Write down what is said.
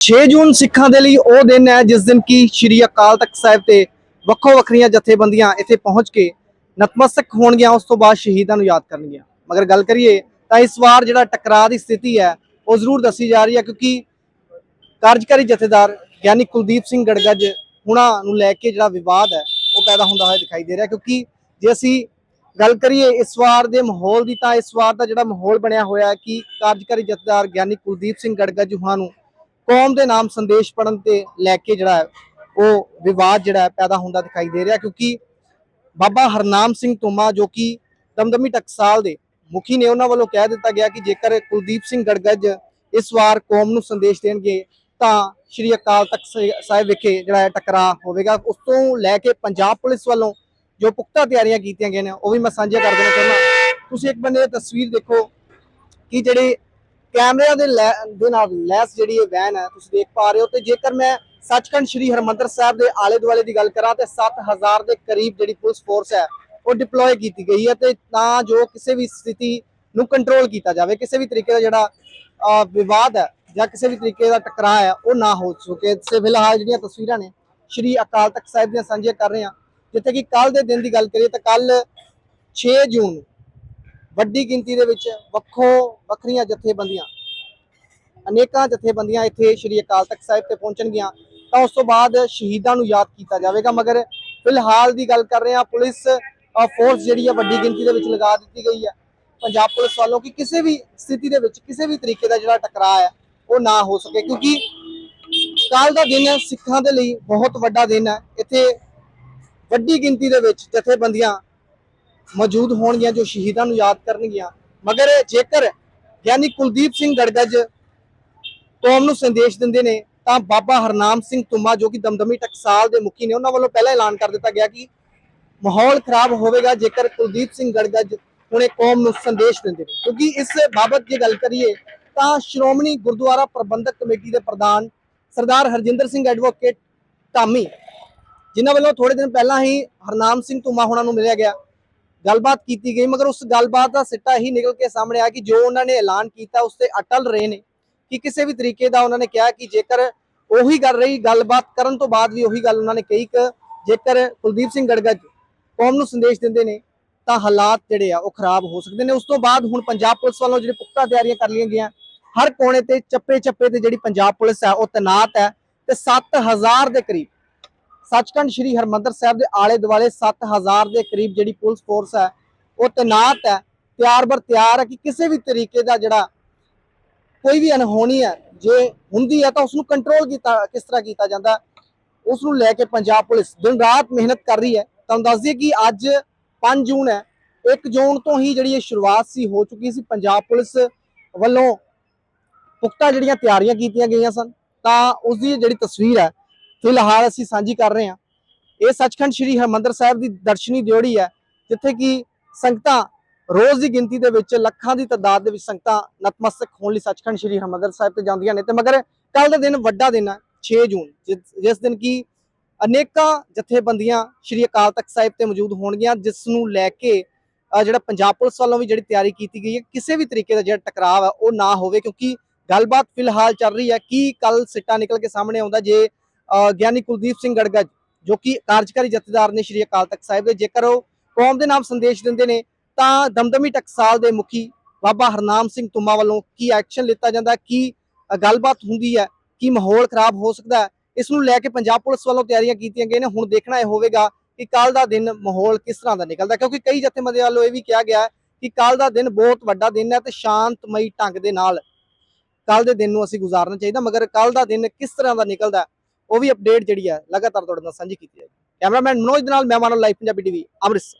6 ਜੂਨ ਸਿੱਖਾਂ ਦੇ ਲਈ ਉਹ ਦਿਨ ਹੈ ਜਿਸ ਦਿਨ ਕੀ ਸ਼੍ਰੀ ਅਕਾਲ ਤਖਤ ਸਾਹਿਬ ਤੇ ਵੱਖੋ ਵੱਖਰੀਆਂ ਜਥੇਬੰਦੀਆਂ ਇੱਥੇ ਪਹੁੰਚ ਕੇ ਨਤਮਸਤਕ ਹੋਣਗੀਆਂ, ਉਸ ਤੋਂ ਬਾਅਦ ਸ਼ਹੀਦਾਂ ਨੂੰ ਯਾਦ ਕਰਨਗੀਆਂ। ਮਗਰ ਗੱਲ ਕਰੀਏ ਤਾਂ ਇਸ ਵਾਰ ਜਿਹੜਾ ਟਕਰਾਅ ਦੀ ਸਥਿਤੀ ਹੈ, ਉਹ ਜ਼ਰੂਰ ਦੱਸੀ ਜਾ ਰਹੀ ਹੈ ਕਿਉਂਕਿ ਕਾਰਜਕਾਰੀ ਜਥੇਦਾਰ ਗਿਆਨੀ ਕੁਲਦੀਪ ਸਿੰਘ ਗੜਗੱਜ ਹੁਣਾਂ ਨੂੰ ਲੈ ਕੇ ਜਿਹੜਾ ਵਿਵਾਦ ਹੈ, ਉਹ ਪੈਦਾ ਹੁੰਦਾ ਹੋਇਆ ਦਿਖਾਈ ਦੇ ਰਿਹਾ ਕਿਉਂਕਿ ਜੇ ਅਸੀਂ ਗੱਲ ਕਰੀਏ ਇਸ ਵਾਰ ਦੇ ਮਾਹੌਲ ਦੀ ਤਾਂ ਇਸ ਵਾਰ ਦਾ ਜਿਹੜਾ ਮਾਹੌਲ ਬਣਿਆ ਹੋਇਆ ਹੈ ਕਿ ਕਾਰਜਕਾਰੀ ਜਥੇਦਾਰ ਗਿਆਨੀ ਕੁਲਦੀਪ ਸਿੰਘ ਗੜਗੱਜ ਹੁਣਾਂ ਨੂੰ ਕੌਮ ਦੇ ਨਾਮ ਸੰਦੇਸ਼ ਪੜਨ ਤੇ ਲੈ ਕੇ ਜਿਹੜਾ ਹੈ, ਉਹ ਵਿਵਾਦ ਜਿਹੜਾ ਪੈਦਾ ਹੁੰਦਾ ਦਿਖਾਈ ਦੇ ਰਿਹਾ ਕਿਉਂਕਿ ਬਾਬਾ ਹਰਨਾਮ ਸਿੰਘ ਤੋਮਾ ਜੋ ਕਿ ਦਮਦਮੀ ਟਕਸਾਲ ਦੇ ਮੁਖੀ ਨੇ, ਉਹਨਾਂ ਵੱਲੋਂ ਕਹਿ ਦਿੱਤਾ ਗਿਆ ਕਿ ਜੇਕਰ ਕੁਲਦੀਪ ਸਿੰਘ ਗੜਗੱਜ ਇਸ ਵਾਰ ਕੌਮ ਨੂੰ ਸੰਦੇਸ਼ ਦੇਣਗੇ, ਤਾਂ ਸ਼੍ਰੀ ਅਕਾਲ ਤਖਤ ਸਾਹਿਬ ਵਿਖੇ ਜਿਹੜਾ ਹੈ ਟਕਰਾਅ ਹੋਵੇਗਾ। ਉਸ ਤੋਂ ਲੈ ਕੇ ਪੰਜਾਬ ਪੁਲਿਸ ਵੱਲੋਂ ਜੋ ਪੁਖਤਾ ਤਿਆਰੀਆਂ ਕੀਤੀਆਂ ਗਈਆਂ ਨੇ, ਉਹ ਵੀ ਮੈਂ ਸਾਂਝਾ ਕਰ ਦੇਣਾ ਚਾਹੁੰਦਾ। ਤੁਸੀਂ ਇੱਕ ਬੰਦੇ ਤਸਵੀਰ ਦੇਖੋ ਕਿ ਜਿਹੜੇ ਕੈਮਰਿਆਂ ਦੇ ਲੈ- ਦੇ ਨਾਲ ਲੈਸ ਜਿਹੜੀ ਇਹ ਵੈਨ ਹੈ, ਤੁਸੀਂ ਦੇਖ ਪਾ ਰਹੇ ਹੋ ਤੇ ਜੇਕਰ ਮੈਂ ਸੱਚਖੰਡ ਸ੍ਰੀ ਹਰਮੰਦਰ ਸਾਹਿਬ ਦੇ ਆਲੇ ਦੁਆਲੇ ਦੀ ਗੱਲ ਕਰਾਂ ਤੇ 7000 ਦੇ ਕਰੀਬ ਜਿਹੜੀ ਪੁਲਿਸ ਫੋਰਸ ਹੈ, ਉਹ ਡਿਪਲੋਏ ਕੀਤੀ ਗਈ ਹੈ ਤੇ ਤਾਂ ਜੋ ਕਿਸੇ ਵੀ ਸਥਿਤੀ ਨੂੰ ਕੰਟਰੋਲ ਕੀਤਾ ਜਾਵੇ, ਕਿਸੇ ਵੀ ਤਰੀਕੇ ਦਾ ਜਿਹੜਾ ਵਿਵਾਦ ਹੈ ਜਾਂ ਕਿਸੇ ਵੀ ਤਰੀਕੇ ਦਾ ਟਕਰਾਅ ਹੈ, ਉਹ ਨਾ ਹੋ ਸਕੇ। ਤੇ ਫਿਲਹਾਲ ਜਿਹੜੀਆਂ ਤਸਵੀਰਾਂ ਨੇ, ਸ੍ਰੀ ਅਕਾਲ ਤਖਤ ਸਾਹਿਬ ਦੀਆਂ ਸਾਂਝੀਆਂ ਕਰ ਰਹੇ ਹਾਂ। ਜਿੱਥੇ ਕਿ ਕੱਲ ਦੇ ਦਿਨ ਦੀ ਗੱਲ ਕਰੀਏ ਤਾਂ ਕੱਲ 6 ਜੂਨ ਵੱਡੀ ਗਿਣਤੀ ਦੇ ਵਿੱਚ ਵੱਖੋ ਵੱਖਰੀਆਂ ਜਥੇਬੰਦੀਆਂ, ਅਨੇਕਾਂ ਜਥੇਬੰਦੀਆਂ ਇੱਥੇ ਸ਼੍ਰੀ ਅਕਾਲ ਤਖਤ ਸਾਹਿਬ ਤੇ ਪਹੁੰਚਣਗੀਆਂ। ਤਾਂ ਉਸ ਤੋਂ ਬਾਅਦ ਸ਼ਹੀਦਾਂ ਨੂੰ ਯਾਦ ਕੀਤਾ ਜਾਵੇਗਾ, ਮਗਰ ਫਿਲਹਾਲ ਦੀ ਗੱਲ ਕਰ ਰਹੇ ਹਾਂ, ਪੁਲਿਸ ਫੋਰਸ ਜਿਹੜੀ ਹੈ ਵੱਡੀ ਗਿਣਤੀ ਦੇ ਵਿੱਚ ਲਗਾ ਦਿੱਤੀ ਗਈ ਹੈ ਪੰਜਾਬ ਪੁਲਿਸ ਵੱਲੋਂ ਕਿ ਕਿਸੇ ਵੀ ਸਥਿਤੀ ਦੇ ਵਿੱਚ, ਕਿਸੇ ਵੀ ਤਰੀਕੇ ਦਾ ਜਿਹੜਾ ਟਕਰਾਅ ਹੈ ਉਹ ਨਾ ਹੋ ਸਕੇ, ਕਿਉਂਕਿ ਕੱਲ ਦਾ ਦਿਨ ਸਿੱਖਾਂ ਦੇ ਲਈ ਬਹੁਤ ਵੱਡਾ ਦਿਨ ਹੈ ਇੱਥੇ ਵੱਡੀ ਗਿਣਤੀ ਦੇ ਵਿੱਚ ਜਥੇਬੰਦੀਆਂ ਮੌਜੂਦ ਹੋਣਗੀਆਂ ਜੋ ਸ਼ਹੀਦਾਂ ਨੂੰ ਯਾਦ ਕਰਨਗੀਆਂ। ਮਗਰ ਜੇਕਰ ਗਿਆਨੀ ਕੁਲਦੀਪ ਸਿੰਘ ਗੜਗੱਜ ਕੌਮ ਨੂੰ ਸੰਦੇਸ਼ ਦਿੰਦੇ ਨੇ, ਤਾਂ ਬਾਬਾ ਹਰਨਾਮ ਸਿੰਘ ਤੁਮਾ ਜੋ ਕਿ ਦਮਦਮੀ ਟਕਸਾਲ ਦੇ ਮੁਖੀ ਨੇ, ਉਹਨਾਂ ਵੱਲੋਂ ਪਹਿਲਾਂ ਐਲਾਨ ਕਰ ਦਿੱਤਾ ਗਿਆ ਕਿ ਮਾਹੌਲ ਖਰਾਬ ਹੋਵੇਗਾ ਜੇਕਰ ਕੁਲਦੀਪ ਸਿੰਘ ਗੜਗਜ ਹੁਣੇ ਕੌਮ ਨੂੰ ਸੰਦੇਸ਼ ਦਿੰਦੇ ਨੇ। ਕਿਉਂਕਿ ਇਸ ਬਾਬਤ ਜੇ ਗੱਲ ਕਰੀਏ, ਤਾਂ ਸ਼੍ਰੋਮਣੀ ਗੁਰਦੁਆਰਾ ਪ੍ਰਬੰਧਕ ਕਮੇਟੀ ਦੇ ਪ੍ਰਧਾਨ ਸਰਦਾਰ ਹਰਜਿੰਦਰ ਸਿੰਘ ਐਡਵੋਕੇਟ ਧਾਮੀ, ਜਿਨ੍ਹਾਂ ਵੱਲੋਂ ਥੋੜੇ ਦਿਨ ਪਹਿਲਾਂ ਹੀ ਹਰਨਾਮ ਸਿੰਘ ਤੁਮਾ ਹੋਣਾ ਨੂੰ ਮਿਲਿਆ ਗਿਆ। ਗੱਲਬਾਤ ਕੀਤੀ ਗਈ, ਮਗਰ ਉਸ ਗੱਲਬਾਤ ਦਾ ਸਿੱਟਾ ਹੀ ਨਿਕਲ ਕੇ ਸਾਹਮਣੇ ਆਇਆ ਕਿ ਜੋ ਉਹਨਾਂ ਨੇ ਐਲਾਨ ਕੀਤਾ, ਉਸ ਤੇ ਅਟਲ ਰਹੇ ਨੇ। ਕਿ ਕਿਸੇ ਵੀ ਤਰੀਕੇ ਦਾ ਉਹਨਾਂ ਨੇ ਕਿਹਾ ਕਿ ਜੇਕਰ ਉਹੀ ਗੱਲ ਰਹੀ, ਗੱਲਬਾਤ ਕਰਨ ਤੋਂ ਬਾਅਦ ਵੀ ਉਹੀ ਗੱਲ ਉਹਨਾਂ ਨੇ ਕਹੀ ਕਿ ਜੇਕਰ ਕੁਲਦੀਪ ਸਿੰਘ ਗੜਗੱਜ ਕੌਮ ਨੂੰ ਸੰਦੇਸ਼ ਦਿੰਦੇ ਨੇ, ਤਾਂ ਹਾਲਾਤ ਜਿਹੜੇ ਆ, ਉਹ ਖਰਾਬ ਹੋ ਸਕਦੇ ਨੇ। ਉਸ ਤੋਂ ਬਾਅਦ ਹੁਣ ਪੰਜਾਬ ਪੁਲਿਸ ਵੱਲੋਂ ਜਿਹੜੇ ਪੁਖਤਾ ਤਿਆਰੀਆਂ ਕਰ ਲਈਆਂ ਗਈਆਂ, ਹਰ ਕੋਨੇ ਤੇ ਚੱਪੇ ਚੱਪੇ ਤੇ ਜਿਹੜੀ ਪੰਜਾਬ ਪੁਲਿਸ ਹੈ ਉਹ ਤੈਨਾਤ ਹੈ ਤੇ 7000 ਦੇ ਕਰੀਬ ਸੱਚਖੰਡ ਸ੍ਰੀ ਹਰਮੰਦਰ ਸਾਹਿਬ ਦੇ ਆਲੇ ਦੁਆਲੇ 7000 ਦੇ ਕਰੀਬ ਜਿਹੜੀ ਪੁਲਿਸ ਫੋਰਸ ਹੈ, ਉਹ ਤੈਨਾਤ ਹੈ, ਤਿਆਰ ਬਰ ਤਿਆਰ ਹੈ ਕਿ ਕਿਸੇ ਵੀ ਤਰੀਕੇ ਦਾ ਜਿਹੜਾ ਕੋਈ ਵੀ ਅਨਹੋਣੀ ਹੈ, ਜੇ ਹੁੰਦੀ ਹੈ ਤਾਂ ਉਸ ਨੂੰ ਕੰਟਰੋਲ ਕੀਤਾ, ਕਿਸ ਤਰ੍ਹਾਂ ਕੀਤਾ ਜਾਂਦਾ ਉਸ ਨੂੰ ਲੈ ਕੇ ਪੰਜਾਬ ਪੁਲਿਸ ਦਿਨ ਰਾਤ ਮਿਹਨਤ ਕਰ ਰਹੀ ਹੈ। ਤੁਹਾਨੂੰ ਦੱਸ ਦਈਏ ਕਿ ਅੱਜ 5 ਜੂਨ ਹੈ 1 ਜੂਨ ਤੋਂ ਹੀ ਜਿਹੜੀ ਇਹ ਸ਼ੁਰੂਆਤ ਸੀ, ਹੋ ਚੁੱਕੀ ਸੀ। ਪੰਜਾਬ ਪੁਲਿਸ ਵੱਲੋਂ ਪੁਖਤਾ ਜਿਹੜੀਆਂ ਤਿਆਰੀਆਂ ਕੀਤੀਆਂ ਗਈਆਂ ਸਨ, ਤਾਂ ਉਸ ਦੀ ਜਿਹੜੀ ਤਸਵੀਰ ਹੈ ਫਿਲਹਾਲ ਅਸੀਂ ਸਾਂਝੀ ਕਰ ਰਹੇ ਹਾਂ। ਇਹ ਸੱਚਖੰਡ ਸ੍ਰੀ ਹਰਮੰਦਰ ਸਾਹਿਬ ਦੀ ਦਰਸ਼ਨੀ ਦਿਉੜੀ ਹੈ, ਜਿੱਥੇ ਕਿ ਸੰਗਤਾਂ ਰੋਜ਼ ਦੀ ਗਿਣਤੀ ਦੇ ਵਿੱਚ ਲੱਖਾਂ ਦੀ ਤਾਦਾਦ ਦੇ ਵਿੱਚ ਸੰਗਤਾਂ ਨਤਮਸਤਕ ਹੋਣ ਲਈ ਸੱਚਖੰਡ ਸ੍ਰੀ ਹਰਮੰਦਰ ਸਾਹਿਬ ਤੇ ਜਾਂਦੀਆਂ ਨੇ। ਤੇ ਮਗਰ ਕੱਲ ਦਾ ਦਿਨ ਵੱਡਾ ਦਿਨ ਹੈ 6 ਜੂਨ, ਜਿਸ- ਜਿਸ ਦਿਨ ਕੀ ਅਨੇਕਾਂ ਜਥੇਬੰਦੀਆਂ ਸ੍ਰੀ ਅਕਾਲ ਤਖਤ ਸਾਹਿਬ ਤੇ ਮੌਜੂਦ ਹੋਣਗੀਆਂ, ਜਿਸ ਨੂੰ ਲੈ ਕੇ ਜਿਹੜਾ ਪੰਜਾਬ ਪੁਲਿਸ ਵੱਲੋਂ ਵੀ ਜਿਹੜੀ ਤਿਆਰੀ ਕੀਤੀ ਗਈ ਹੈ, ਕਿਸੇ ਵੀ ਤਰੀਕੇ ਦਾ ਜਿਹੜਾ ਟਕਰਾਅ ਹੈ, ਉਹ ਨਾ ਹੋਵੇ, ਕਿਉਂਕਿ ਗੱਲਬਾਤ ਫਿਲਹਾਲ ਚੱਲ ਰਹੀ ਹੈ ਕਿ ਕੱਲ ਸਿੱਟਾ ਨਿਕਲ ਕੇ ਸਾਹਮਣੇ ਆਉਂਦਾ, ਜੇ ਗਿਆਨੀ ਕੁਲਦੀਪ ਸਿੰਘ ਗੜਗੱਜ, ਜੋ ਕਿ ਕਾਰਜਕਾਰੀ ਜਥੇਦਾਰ ਨੇ ਸ੍ਰੀ ਅਕਾਲ ਤਖਤ ਸਾਹਿਬ ਦੇ, ਜੇਕਰ ਉਹ ਕੌਮ ਦੇ ਨਾਮ ਸੰਦੇਸ਼ ਦਿੰਦੇ ਨੇ, ਤਾਂ ਦਮਦਮੀ ਟਕਸਾਲ ਦੇ ਮੁਖੀ ਬਾਬਾ ਹਰਨਾਮ ਸਿੰਘ ਤੁਮਾ ਵੱਲੋਂ ਕੀ ਐਕਸ਼ਨ ਲਿੱਤਾ ਜਾਂਦਾ, ਕੀ ਗੱਲਬਾਤ ਹੁੰਦੀ ਹੈ, ਕੀ ਮਾਹੌਲ ਖਰਾਬ ਹੋ ਸਕਦਾ ਹੈ, ਇਸ ਨੂੰ ਲੈ ਕੇ ਪੰਜਾਬ ਪੁਲਿਸ ਵੱਲੋਂ ਤਿਆਰੀਆਂ ਕੀਤੀਆਂ ਗਈਆਂ ਨੇ। ਹੁਣ ਦੇਖਣਾ ਇਹ ਹੋਵੇਗਾ ਕਿ ਕੱਲ ਦਾ ਦਿਨ ਮਾਹੌਲ ਕਿਸ ਤਰ੍ਹਾਂ ਦਾ ਨਿਕਲਦਾ ਕਿਉਂਕਿ ਕਈ ਜਥੇਬੰਦੀਆਂ ਵੱਲੋਂ ਇਹ ਵੀ ਕਿਹਾ ਗਿਆ ਹੈ ਕਿ ਕੱਲ ਦਾ ਦਿਨ ਬਹੁਤ ਵੱਡਾ ਦਿਨ ਹੈ ਤੇ ਸ਼ਾਂਤਮਈ ਢੰਗ ਦੇ ਨਾਲ ਕੱਲ ਦੇ ਦਿਨ ਨੂੰ ਅਸੀਂ ਗੁਜ਼ਾਰਨਾ ਚਾਹੀਦਾ, ਮਗਰ ਕੱਲ ਦਾ ਦਿਨ ਕਿਸ ਤਰ੍ਹਾਂ ਦਾ ਨਿਕਲਦਾ ਉਹ ਵੀ ਅਪਡੇਟ ਜਿਹੜੀ ਹੈ ਲਗਾਤਾਰ ਤੁਹਾਡੇ ਨਾਲ ਸਾਂਝੀ ਕੀਤੀ ਜਾਏਗੀ। ਕੈਮਰਾਮੈਨ ਮਨੋਜ ਦੇ ਨਾਲ ਮੈਂ ਮਾਨਵ ਲਾਈਵ ਪੰਜਾਬੀ ਟੀਵੀ ਅੰਮ੍ਰਿਤਸਰ।